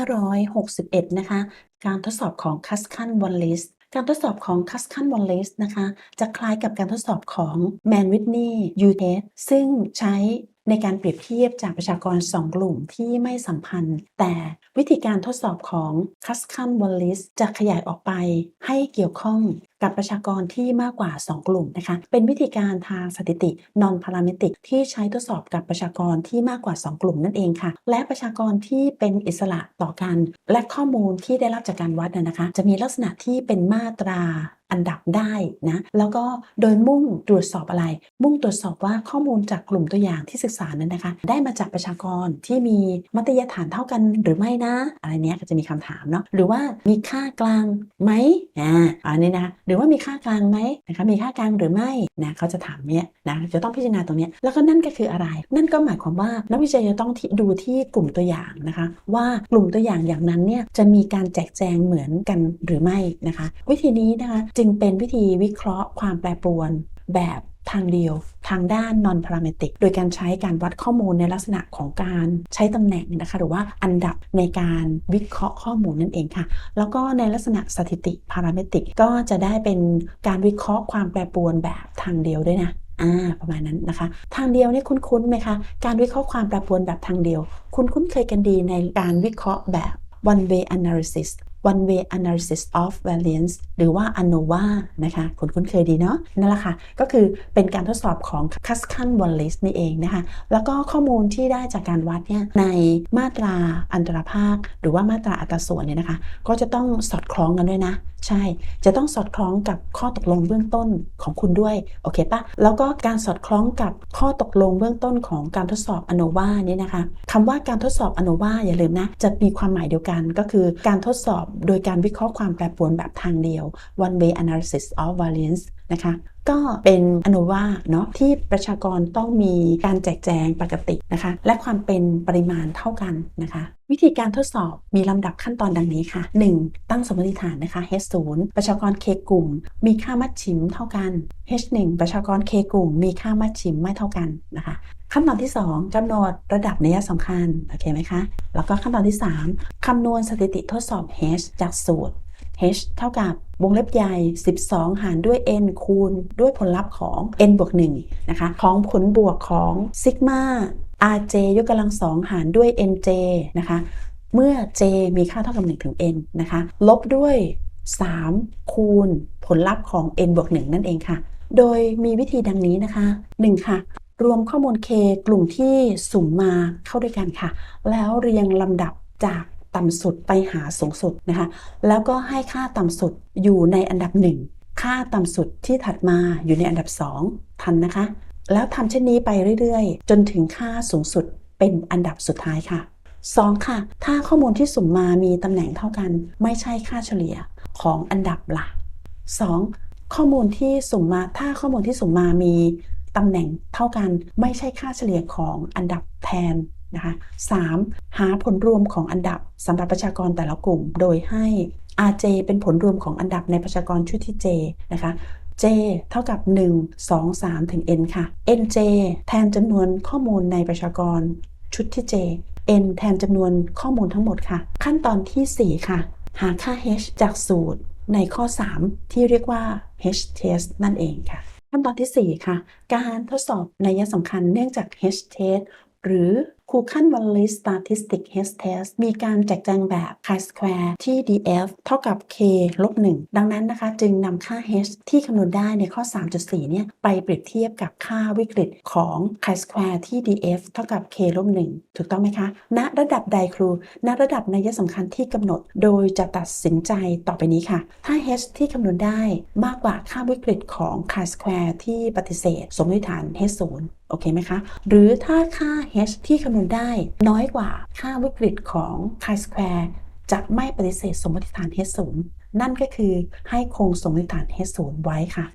หน้า561 นะคะ การทดสอบของ c u s c a n w a l l i s การทดสอบของ c u s c a n w a l l i s นะคะ จะคล้ายกับการทดสอบของ Man Whitney u t e s ซึ่งใช้ในการเปรียบเทียบจากประชากร 2 กลุ่มที่ไม่สัมพันธ์ แต่วิธีการทดสอบของ c u s c a n w a l l i s จะขยายออกไปให้เกี่ยวข้อง กับประชากรที่มากกว่า 2 กลุ่มนะคะ เป็นวิธีการทางสถิติ non parametric ที่ใช้ทดสอบกับประชากรที่มากกว่า 2 กลุ่มนั่นเองค่ะ และประชากรที่เป็นอิสระต่อกัน และข้อมูลที่ได้รับจากการวัดนะคะ จะมีลักษณะที่เป็นมาตราอันดับได้นะ แล้วก็โดยมุ่งตรวจสอบอะไร มุ่งตรวจสอบว่าข้อมูลจากกลุ่มตัวอย่างที่ศึกษานั้นนะคะ ได้มาจากประชากรที่มีมัธยฐานเท่ากันหรือไม่นะ อะไรเนี้ยก็จะมีคำถามเนาะ หรือว่ามีค่ากลางไหมอ่าอันนี้นะรือว่ามีค่ากลางไหมนะคะมีค่ากลางหรือไม่นะเขาจะถามเนี้ยนะจะต้องพิจารณาตรงเนี้ยแล้วก็นั่นก็คืออะไร นั่นก็หมายความว่านักวิจัยจะต้องดูที่กลุ่มตัวอย่างนะคะ ว่ากลุ่มตัวอย่างอย่างนั้นเนี่ยจะมีการแจกแจงเหมือนกันหรือไม่นะคะ วิธีนี้นะคะจึงเป็นวิธีวิเคราะห์ความแปรปรวนแบบ ทางเดียว ทางด้าน non parametric โดยการใช้การวัดข้อมูลในลักษณะของการใช้ตำแหน่งนะคะ หรือว่าอันดับในการวิเคราะห์ข้อมูลนั่นเองค่ะ แล้วก็ในลักษณะสถิติ parametric ก็จะได้เป็นการวิเคราะห์ความแปรปรวนแบบทางเดียวด้วยนะอ่าประมาณนั้นนะคะ ทางเดียวนี่คุ้นๆไหมคะการวิเคราะห์ความแปรปรวนแบบทางเดียว คุณคุ้นเคยกันดีในการวิเคราะห์แบบ one way analysis one way analysis of variance หรือว่า ANOVA นะคะคุณคุ้นเคยดีเนาะนั่นแหละค่ะ ก็คือเป็นการทดสอบของ c u s c a n w a l l i s นี่เองนะคะ แล้วก็ข้อมูลที่ได้จากการวัดเนี่ยในมาตราอันตรภาค หรือว่ามาตราอัตราส่วนเนี่ยนะคะ ก็จะต้องสอดคล้องกันด้วยนะ ใช่ จะต้องสอดคล้องกับข้อตกลงเบื้องต้นของคุณด้วย โอเคปะแล้วก็การสอดคล้องกับข้อตกลงเบื้องต้นของการทดสอบอโนวาเนี่ยนะคะคำว่าการทดสอบอโนวาอย่าลืมนะ จะมีความหมายเดียวกันก็คือการทดสอบโดยการวิเคราะห์ความแปรปรวนแบบทางเดียว one way analysis of variance นะคะ ก็เป็นอนุว่าเนาะที่ประชากรต้องมีการแจกแจงปกตินะคะ และความเป็นปริมาณเท่ากันนะคะ วิธีการทดสอบมีลำดับขั้นตอนดังนี้ค่ะ 1. ตั้งสมมติฐานนะคะ H 0ประชากร K กลุ่ม มีค่ามัดชิมเท่ากัน H 1ประชากร K กลุ่ม มีค่ามัดชิมไม่เท่ากันนะคะขั้นตอนที่ 2กำหนดระดับนัยสำคัญ โอเคไหมคะ แล้วก็ขั้นตอนที่ 3คำนวณสถิติทดสอบ H จากสูตร h เท่ากับวงเล็บใหญ่ 12 หารด้วย n คูณด้วยผลลัพธ์ของ n บวก1นะคะ ของผลบวกของซิกมา rj ยกกำลังสองหารด้วย nj นะคะ เมื่อ j มีค่าเท่ากับ 1 ถึง n นะคะ ลบด้วย 3 คูณผลลัพธ์ของ n บวก1นั่นเองค่ะ โดยมีวิธีดังนี้นะคะ 1 ค่ะ รวมข้อมูล k กลุ่มที่สุ่มมาเข้าด้วยกันค่ะ แล้วเรียงลำดับจาก ต่ำสุดไปหาสูงสุดนะคะ แล้วก็ให้ค่าต่ำสุดอยู่ในอันดับ 1 ค่าต่ำสุดที่ถัดมาอยู่ในอันดับ 2 ทันนะคะ แล้วทำเช่นนี้ไปเรื่อยๆ จนถึงค่าสูงสุดเป็นอันดับสุดท้ายค่ะ 2. ค่ะ ถ้าข้อมูลที่สุ่มมามีตำแหน่งเท่ากัน ไม่ใช่ค่าเฉลี่ยของอันดับหลัก 2. ข้อมูลที่สุ่มมาถ้าข้อมูลที่สุ่มมามีตำแหน่งเท่ากัน ไม่ใช่ค่าเฉลี่ยของอันดับแทน นะคะ 3. หาผลรวมของอันดับสำหรับประชากรแต่ละกลุ่ม โดยให้ RJ เป็นผลรวมของอันดับในประชากรชุดที่ J นะคะ J เท่ากับ 1 2 3 ถึง N ค่ะ NJ แทนจำนวนข้อมูลในประชากรชุดที่ J N แทนจำนวนข้อมูลทั้งหมดค่ะ ขั้นตอนที่ 4 ค่ะ หาค่า H จากสูตรในข้อ 3 ที่เรียกว่า H test นั่นเองค่ะ ขั้นตอนที่ 4 ค่ะ การทดสอบนัยสำคัญเนื่องจาก H test หรือ คูคันวัลลิส statistic H test มีการแจกแจงแบบ chi-square ที่ df เท่ากับ k ลบ1ดังนั้นนะคะ จึงนำค่า h ที่คำนวณได้ในข้อ 3.4 เนี่ย ไปเปรียบเทียบกับค่าวิกฤตของ chi-square ที่ df เท่ากับ k ลบ1ถูกต้องไหมคะ ณ ระดับใดครู ณ ระดับนัยสำคัญที่กำหนด โดยจะตัดสินใจต่อไปนี้ค่ะ ถ้า h ที่คำนวณได้มากกว่าค่าวิกฤตของ chi-square ที่ปฏิเสธ สมมติฐาน h 0โอเคไหมคะ หรือถ้าค่า h ที่คำนวณได้น้อยกว่าค่าวิกฤตของไทรสแควร์จะไม่ปฏิเสธสมมติฐาน h 0 นั่นก็คือให้คงสมมติฐาน h 0 ไว้ค่ะ